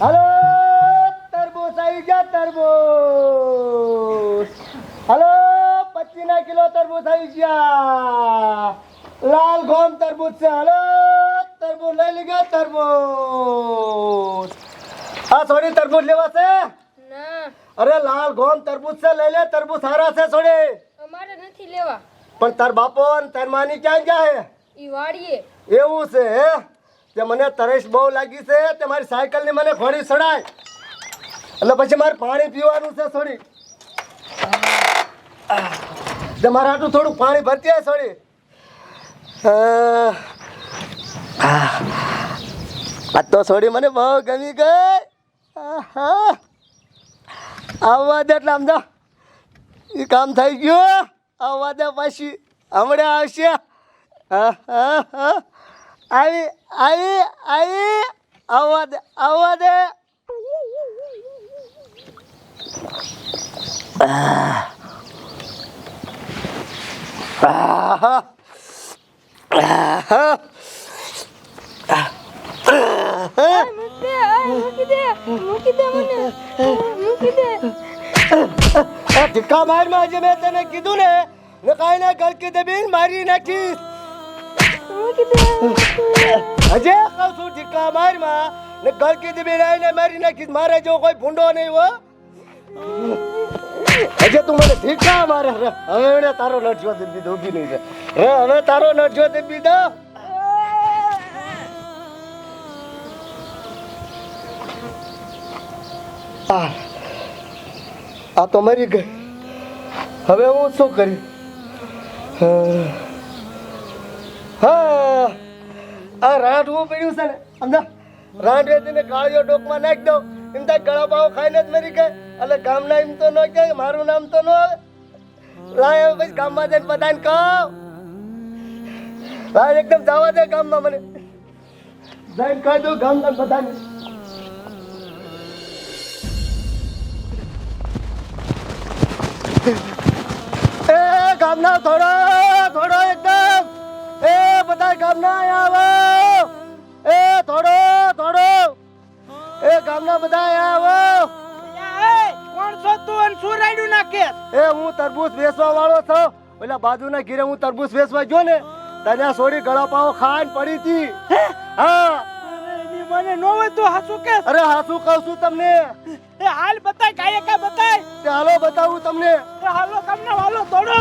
હાલો તરબૂચ આવી ગયા તરબૂચ. હલો પચીસ ના કિલો તરબૂચ આવી ગયા. લાલ ગોમ તરબૂચ છે. હલો તરબૂચ લઈ લીધા તરબૂચ. આ સોરી તરબૂચ લેવા છે? અરે લાલ ગોમ તરબૂચ છે. લઈ લે તરબૂચ સારા છે સોડે અમારે નથી લેવા. પણ તાર બાપો અને તાર માની ક્યાં ગયા હે? ઈ વાડીએ. એવું છે હે? તે મને તરસ બહુ લાગી છે તે મારી સાયકલની મને ઘોડી સડાય. એટલે પછી મારે પાણી પીવાનું છે થોડી તે મારે આટલું થોડું પાણી ભરતી હોય થોડી આ તો થોડી મને બહુ ગમી ગઈ. આવવા દે એટલે આમ એ કામ થઈ ગયું. આવવા દે પાછી. હમણાં આવશે. હા, હા, હા. આવી આવી આવી આવવા દે આવવા દે દે દે દે દે ધિક્કા મારમાં આજે મેં તને કીધું ને કાંઈ ના ગલકી દબીને મારી નાખીશ. દે હજે કહું છું ટીકા મારમાં ને ગલકી દબીને આવીને મારી નાખી. મારે જો કોઈ ભૂંડો નહીં હો. હજે તું મને ધિક્કા મારે. રે. હવે એને તારો નડજો દે દીધો દોગી નહીં છે હે, હવે તારો નડજો દે દીધો. આ આ તો મરી ગઈ. હવે હું શું કરી? હા આ રાંઢવું પડ્યું છે સમજા? રાંઢ વેચીને કાળિયો ડોકમાં નાખી દઉં. એમ થાય ગળા પાવ ખાઈને જ મરી ગઈ એટલે ગામના એમ તો ન કે મારું નામ તો ન આવે. લાય પછી ગામમાં જઈને બધાને કહું. લાય એકદમ જવા દે ગામમાં મને. જઈને કહી દઉં ગામના બધાને. ગામના થોડો થોડો. ગામના બધા આવો. કોણ છો તું અને શું રાયડું નાખે? એ હું તરબૂચ વેચવા વાળો છો. પેલા બાજુના ઘીરે હું તરબૂચ વેચવા જો ને તને સોડી ગળા પાવ ખાઈને પડી હતી. હા? મને નો હોય તો હાસુ કે? અરે હાસુ કહું છું તમને. એ હાલ બતાય કાય કા બતાય? તે હાલો બતાવું તમને. એ હાલો તમને હાલો દોડો.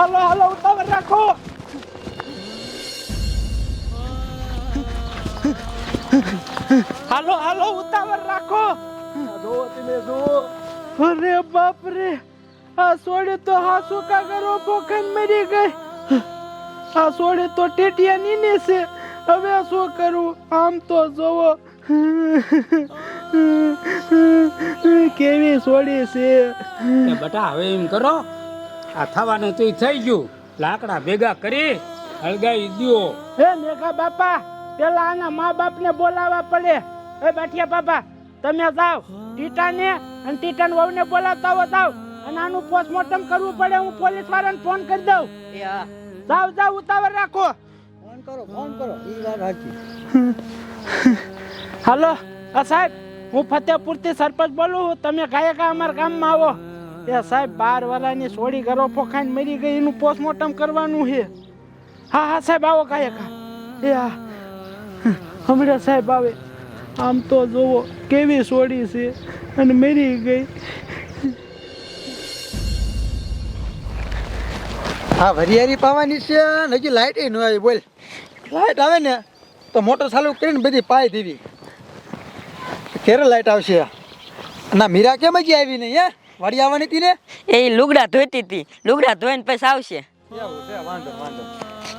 હાલો હાલો ઉતાવળ રાખો. હાલો હાલો ઉતાવળ રાખો. જો તમે અરે બાપ રે આ સોડે તો હાસુ કા કરો પોખન મરી ગઈ. આ સોડે તો ટેટિયા નીને છે. હવે શું કરું? આમ તો જોવો. કેવી સોડી છે. બટા હવે એમ કરો. આ થવાનું તો થઈ ગયું. લાકડા ભેગા કરી હળગાવી દ્યો. હે મેઘા બાપા પેલા આના મા બાપને બોલાવવા પડે. એ બાઠિયા બાપા તમે જાઓ ટીટાને અને ટીટાન વહુને બોલાવતા હો જાઓ. અને આનું પોસ્ટમોર્ટમ કરવું પડે હું પોલીસ વાળાને ફોન કરી દઉં. જાઓ જાઓ ઉતાવળ રાખો. ફોન કરો ફોન કરો. ઈ વાત સાચી. હાલો આ સાહેબ હું ફતેહપુરથી સરપંચ બોલું છું. તમે ગાયકા અમારા ગામમાં આવો. એ સાહેબ બાર વાળાની સોડી ઘરો ફોખાઈને મરી ગઈ એનું પોસ્ટમોર્ટમ કરવાનું છે. હા હા સાહેબ આવો ગાયકા એ હા. હમણાં સાહેબ આવે. આમ તો જોવો કેવી સોડી છે અને મરી ગઈ. હા વરિયારી પાવાની છે ને હજી લાઇટ ન આવી બોલ. લાઇટ આવે ને તો મોટર ચાલુ કરીને બધી પાઈ દેવી ક્યારે લાઇટ આવશે? ના મીરા કેમ હજી આવી નહીં હે? વાડી આવવાની હતી ને? એ લુગડા ધોતી હતી લુગડા ધોઈને પછી આવશે. વાંધો વાંધો.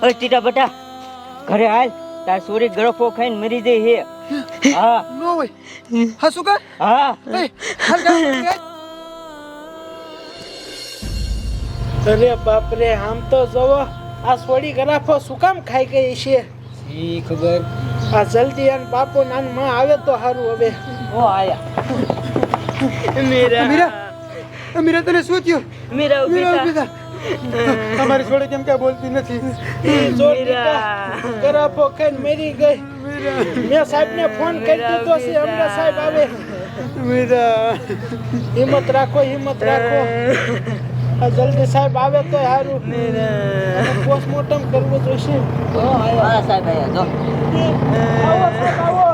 ઓય ટીટા બટા ઘરે હાલ. તાર સોરી ગળફો ખાઈને મરી જઈ હે. હા. નો હોય. હા શું કર હા. એ હાલ ગામ અરે બાપરે આમ તો જવો આ સોડી ગરાફો શું કામ ખાઈ ગઈ છે? ઈ ખબર. આ જલ્દી આન બાપુ નાનમાં આવે તો સારું હવે. ઓ આયા. મીરા. મીરા મીરા તને શું થયું? મીરા મીરા બેટા તમારી છોડી કેમ કે બોલતી નથી. ગરાફો ખાઈને મરી ગઈ. મેં સાહેબને ફોન કરી દીધો છે હમણાં સાહેબ આવે. હિંમત રાખો હિંમત રાખો. જલ્દી સાહેબ આવે તો સારું પોસ્ટમોર્ટમ કરવું જોઈશે હા સાહેબ આયા જો. આવો સાહેબ આવો.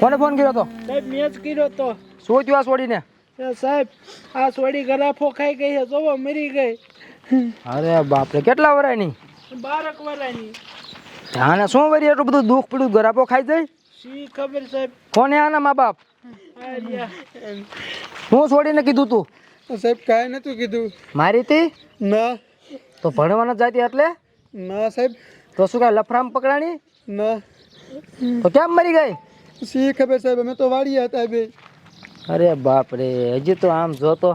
કોને ફોન કર્યો તો? સાહેબ મેં જ કર્યો તો. શું થયું આ છોડીને સાહેબ આ સોડી ગરાફો ખાઈ ગઈ છે જોવો મરી ગઈ. અરે બાપરે કેટલા વરાયની? બારક વાળાની આને શું વરી એટલું બધું દુઃખ પડ્યું? ગરાપો ખાઈ જાય? શી ખબર સાહેબ? કોને આના મા બાપ? હું છોડીને કીધું તું? સાહેબ કાંઈ નતું કીધું. મારી તી? ના. તો ભણવાના જાતી એટલે? ના સાહેબ. તો શું કાંઈ લફરામ પકડાણી? ના. તો કેમ મરી ગઈ? શી ખબર સાહેબ અમે તો વાડીએ હતા બે. અરે બાપ રે હજી તો આમ જોતો.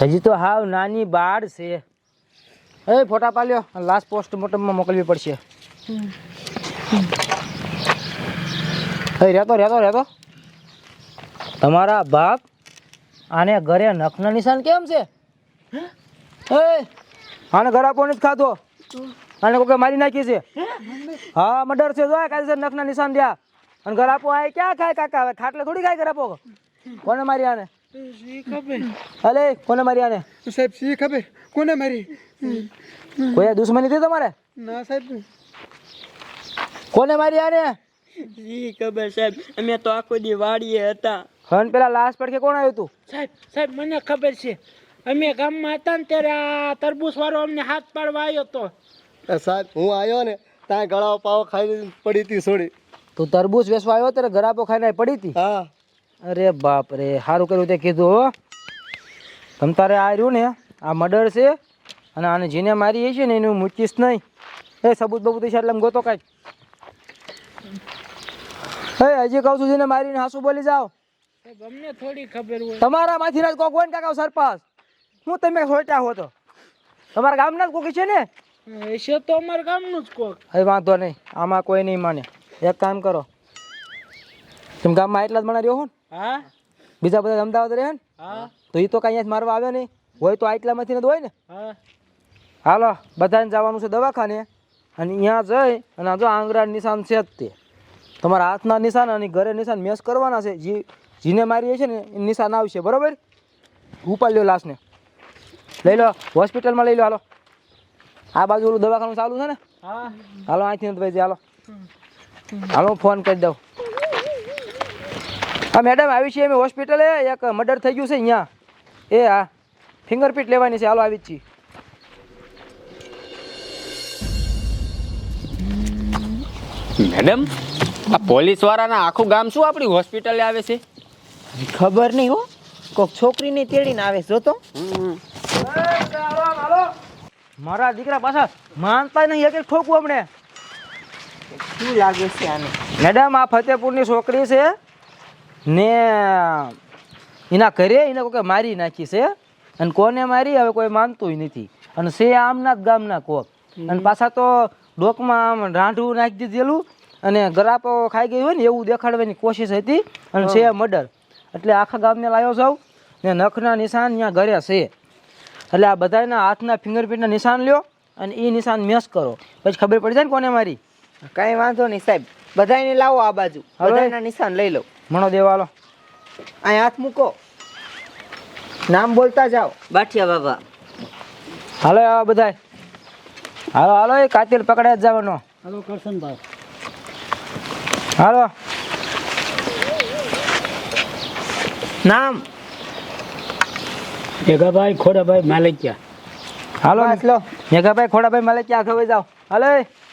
હજી તો હાવ નાની બાળ છે. એ ફોટા પાલ્યો લાસ્ટ પોસ્ટમોર્ટમમાં મોકલવી પડશે. એ રહેતો રહેતો રહેતો. તમારા બાપ આને ઘરે નખના નિશાન કેમ છે? એ આને ઘર આપો નથી ખાધો. આને કોઈ મારી નાખી છે? હા? મર્ડર છે જો કાયદેસર નખના નિશાન રહ્યા અને ઘર આપો આ ક્યાં ખાય કાકા? હવે ખાટલે થોડી ખાય ઘર આપો. કોને મારી આને? અલે કોને મારી આને? સાહેબ સી ખબર? કોને મારી? કોઈ દુશ્મની હતી તમારે? ના સાહેબ. કોને મારી આને? જી ખબર સાહેબ? અમે તો આખો દી વાડીએ હતા. હન પેલા લાશ પડખે કોણ આવ્યું તું? સાહેબ સાહેબ મને ખબર છે. અમે ગામમાં હતા ને ત્યારે આ તરબૂચ વાળો અમને હાથ પાડવા આવ્યો તો સાહેબ હું આવ્યો ને ત્યાં ગળાઓ પાવ ખાઈ પડી હતી છોડી તું તરબૂચ વેસવા આવ્યો ત્યારે ગરાપો ખાઈને પડી હતી? હા. અરે બાપ રે સારું કર્યું તે કીધું હો. તમ તારે આ રહ્યું ને આ મર્ડર છે અને આને જેને મારી છે ને એનું મૂકીશ નહીં. એ સબૂત બબૂત છે એટલે આમ ગોતો કાંઈક હે હજી કહું છું જેને મારીને હાસુ બોલી જાઓ. અમને થોડી ખબર હોય. તમારા માંથી ના કોક હોય ને કાકા સરપાસ. હું તમે સોચ્યા હો તો. તમારા ગામના જ કોક છે ને? એ છે તો અમારા ગામનું જ કોક. હવે વાંધો નહીં આમાં કોઈ નહીં માને. એક કામ કરો. તમે ગામમાં એટલા જ મને રહ્યો હો ને હા? બીજા બધા અમદાવાદ રહે ને હા. તો એ તો કાંઈ અહીંયા મારવા આવ્યો નહીં. હોય તો આટલામાંથી ને જ હોય ને. હા. હાલો બધાને જવાનું છે દવાખાને. અને અહીંયા જઈ અને જો આંગળા નિશાન છે જ તે. તમારા હાથના નિશાન અને ઘરે નિશાન મેસ કરવાના છે. જે જીને મારી છે ને એ નિશાન આવશે. બરાબર? ઉપાડી લ્યો લાશને. લઈ લો હોસ્પિટલમાં લઈ લો હાલો. આ બાજુ ઓલું દવાખાનું ચાલુ છે ને? હા. હાલો અહીંથી નથી ભાઈ હાલો. હાલો હું ફોન કરી દઉં. હા મેડમ આવી છીએ અમે હોસ્પિટલે એક મર્ડર થઈ ગયું છે અહીંયા. એ હા ફિંગરપ્રિન્ટ લેવાની છે હાલો આવી જ છીએ. મેડમ આ પોલીસ વાળાના આખું ગામ શું આપણી હોસ્પિટલે આવે છે? ખબર નહીં હો. કોક છોકરીને તેડીને આવે જો તો. મારા દીકરા પાછા માનતા નહીં એક એક ઠોકવું હમણે શું લાગે છે આને? મેડમ આ ફતેપુરની છોકરી છે. ને એના ઘરે એને કોઈ મારી નાખી છે અને કોને મારી હવે કોઈ માનતું નથી. અને છે આમના જ ગામના કોક. અને પાછા તો ડોકમાં આમ રાંઢવું નાખી દીધેલું અને ગરાપો ખાઈ ગઈ હોય ને એવું દેખાડવાની કોશિશ હતી અને છે મર્ડર. એટલે આખા ગામને લાવ્યો જાઉં ને નખના નિશાન ત્યાં ઘરે છે. એટલે આ બધાના હાથના ફિંગરપ્રિન્ટના નિશાન લ્યો અને એ નિશાન મેસ કરો. પછી ખબર પડી જાય ને કોને મારી. કાંઈ વાંધો નહીં સાહેબ. બધાને લાવો આ બાજુ. બધાના નિશાન લઈ લો. મણો દેવાલો અહીં હાથ મૂકો. નામ બોલતા જાઓ. બાઠિયા બાબા. હાલો આવા બધાય. હાલો હાલો એ કાતિલ પકડે જ જવાનો. હાલો કરશનભાઈ હાલો. નામ. ભેગાભાઈ ખોડાભાઈ માલિકિયા. હાલો બસ લો. મેઘાભાઈ ખોડાભાઈ માલિકિયા આગળ જાઓ. હાલો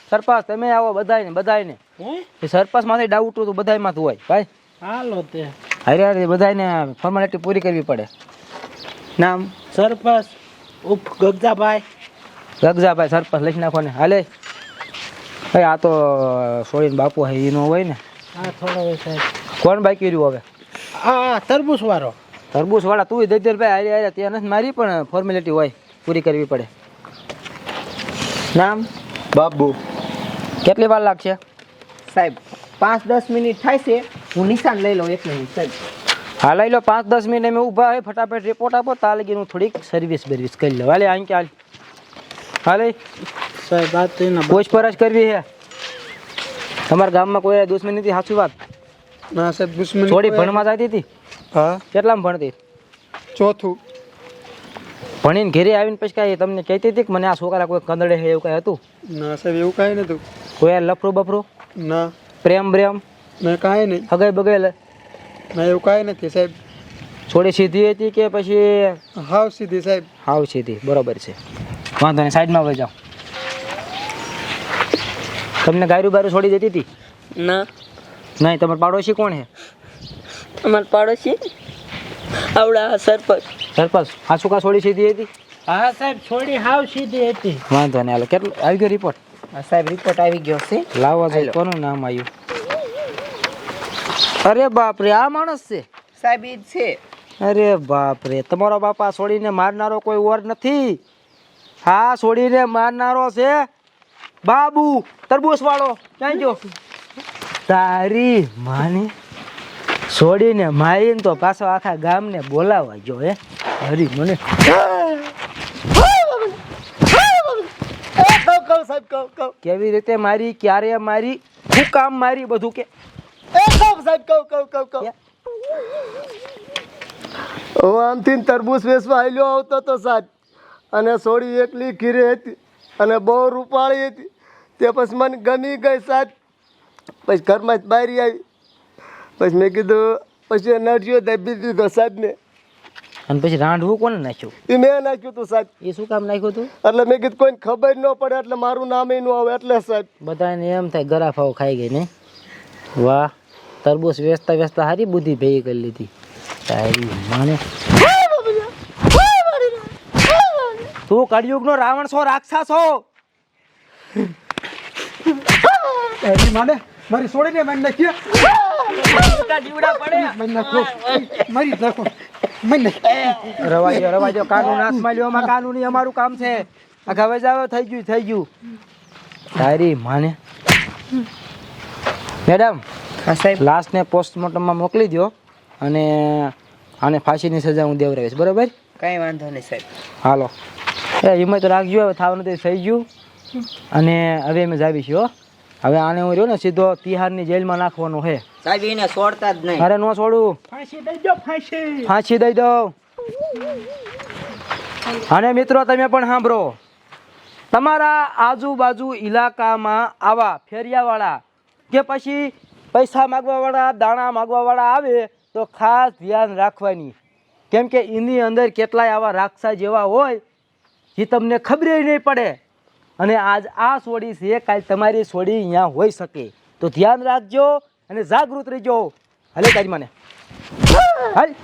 સરપંચ તમે આવો બધાયને બધાયને. બધાય એ સરપંચમાંથી ડાઉટ તો માંથી હોય. ભાઈ હાલો તે. અરે અરે બધાયને ફોર્માલિટી પૂરી કરવી પડે. નામ? સરપંચ ઉપ ગગજાભાઈ. ગગજાભાઈ સરપંચ લખી નાખો ને હાલે. ભાઈ આ તો છોડીને બાપુ હે એનો હોય ને. હા થોડો હોય સાહેબ. કોણ બાકી રહ્યું હવે? હા તરબૂચ વાળો તરબૂચ વાળા તું દઈ દે ભાઈ હારે હારે ત્યાં નથી મારી પણ ફોર્મેલિટી હોય પૂરી કરવી પડે. નામ? બાબુ. કેટલી વાર લાગશે? સાહેબ પાંચ દસ મિનિટ થાય છે હું નિશાન લઈ લઉં એક મિનિટ સાહેબ. હા લઈ લો પાંચ દસ મિનિટ અમે ઊભા હોય ફટાફટ રિપોર્ટ આપો તાર લગી હું થોડીક સર્વિસ બર્વિસ કરી લઉં. હાલે આમ કે હાલ. હાલે. સાહેબ આ તો એના પૂછપરછ કરવી છે. તમારા ગામમાં કોઈ દુશ્મની નથી સાચું વાત? ના સાહેબ દુશ્મની થોડી ભણવા જતી હતી? હા. કેટલામાં ભણતી? ચોથું. ભણીને ઘેરે આવીને પછી કાંઈ તમને કહેતી હતી કે મને આ છોકરા કોઈ કંદડે છે એવું કાંઈ હતું? ના સાહેબ એવું કાંઈ નહોતું. કોઈ લફરું બફરું? ના. પ્રેમ પ્રેમ મેં કાંઈ નહીં. હગાઈ બગાઈ મેં એવું કાંઈ નથી સાહેબ. થોડી સીધી હતી કે પછી? હાવ સીધી સાહેબ. હાવ સીધી બરોબર છે. વાંધો નહીં સાઈડમાં વહી જાઓ. તમને ગાયરું બારું છોડી દેતી હતી? ના. નહીં તમારા પાડોશી કોણ છે? અમારા પાડોશી આવડા સરપંચ. સરપંચ આ શું કા છોડી સીધી હતી? હા સાહેબ છોડી હાવ સીધી હતી. વાંધો નહીં હાલો કેટલું આવી ગયો રિપોર્ટ સાહેબ રિપોર્ટ આવી ગયો છે. લાવવા છો કોનું નામ આવ્યું? અરે બાપ રે આ માણસ છે. સાહેબ ઈ છે. અરે બાપ રે તમારો બાપા છોડીને મારનારો કોઈ ઓર નથી. હા છોડીને મારનારો છે. બાબુ તરબૂચ વાળો ક્યાં ગયો? તારી માને છોડીને મારીને તો પાછો આખા ગામને બોલાવા જો હે? હરી મને એ કહું કહું સાહેબ કહું કહું. કેવી રીતે મારી ક્યારે મારી શું કામ મારી બધું કે? એ કહું સાહેબ કહું કહું કહો કહું. હું આમથી તરબૂચ વેચવા આવેલો આવતો તો સાહેબ. અને સોડી એકલી ઘીરે હતી અને બહુ રૂપાળી હતી. તે પછી મને ગમી ગઈ સાહેબ. પછી ઘરમાં જ બહાર આવી. પછી મેં કીધું પછી નડ્યો દબી દીધો સાહેબને. અને પછી રાંધવું કોને નાખ્યું? એ મેં નાખ્યું હતું સાહેબ. એ શું કામ નાખ્યું તું? એટલે મેં કીધું કોઈને ખબર ન પડે એટલે મારું નામ ન આવે એટલે સાહેબ. બધાને એમ થાય ગરાફાઓ ખાઈ ગઈ ને. વાહ તરબૂચ વેચતા વેચતા સારી બુદ્ધિ ભેગી કરી લીધી. તારી માને. તું કળિયુગ નો રાવણ છો રાક્ષસ છો એની માને મારી છોડીને મારી નાખીએ મારી નાખો મારી જ નાખો. મારી નાખી. રવાજો રવાજો કાનૂન હાથમાં લ્યો માં કાનૂની અમારું કામ છે. આ હવે જાવ થઈ ગયું થઈ ગયું. તારી માને. મેડમ લાસ્ટ સાહેબ. લાસ્ટને પોસ્ટમોર્ટમમાં મોકલી દો અને આને ફાંસીની સજા હું દેવરાવીશ બરોબર? કઈ વાંધો નહીં સાહેબ. હાલો. એ હિંમત રાખજો હવે થવાનું તો થઈ ગયું. અને હવે અમે જાવીશું હો. હવે આને હું રહ્યો ને સીધો તિહારની જેલમાં નાખવાનો છે. સાહેબ એને છોડતા જ નહીં. અરે નો છોડું ફાંસી દઈ દો ફાંસી. ફાંસી દઈ દો અને મિત્રો તમે પણ સાંભળો. તમારા આજુબાજુ ઇલાકામાં આવા ફેરિયાવાળા કે પછી પૈસા માગવાવાળા દાણા માગવાવાળા આવે તો ખાસ ધ્યાન રાખવાની. કેમ કે એની અંદર કેટલાય આવા રાક્ષસ જેવા હોય એ તમને ખબર નહીં પડે. અને આજ આ સોડી છે, કાલ તમારી સોડી અહીંયા હોઈ શકે. તો ધ્યાન રાખજો અને જાગૃત રહેજો. હલે તારી મને. હાલ.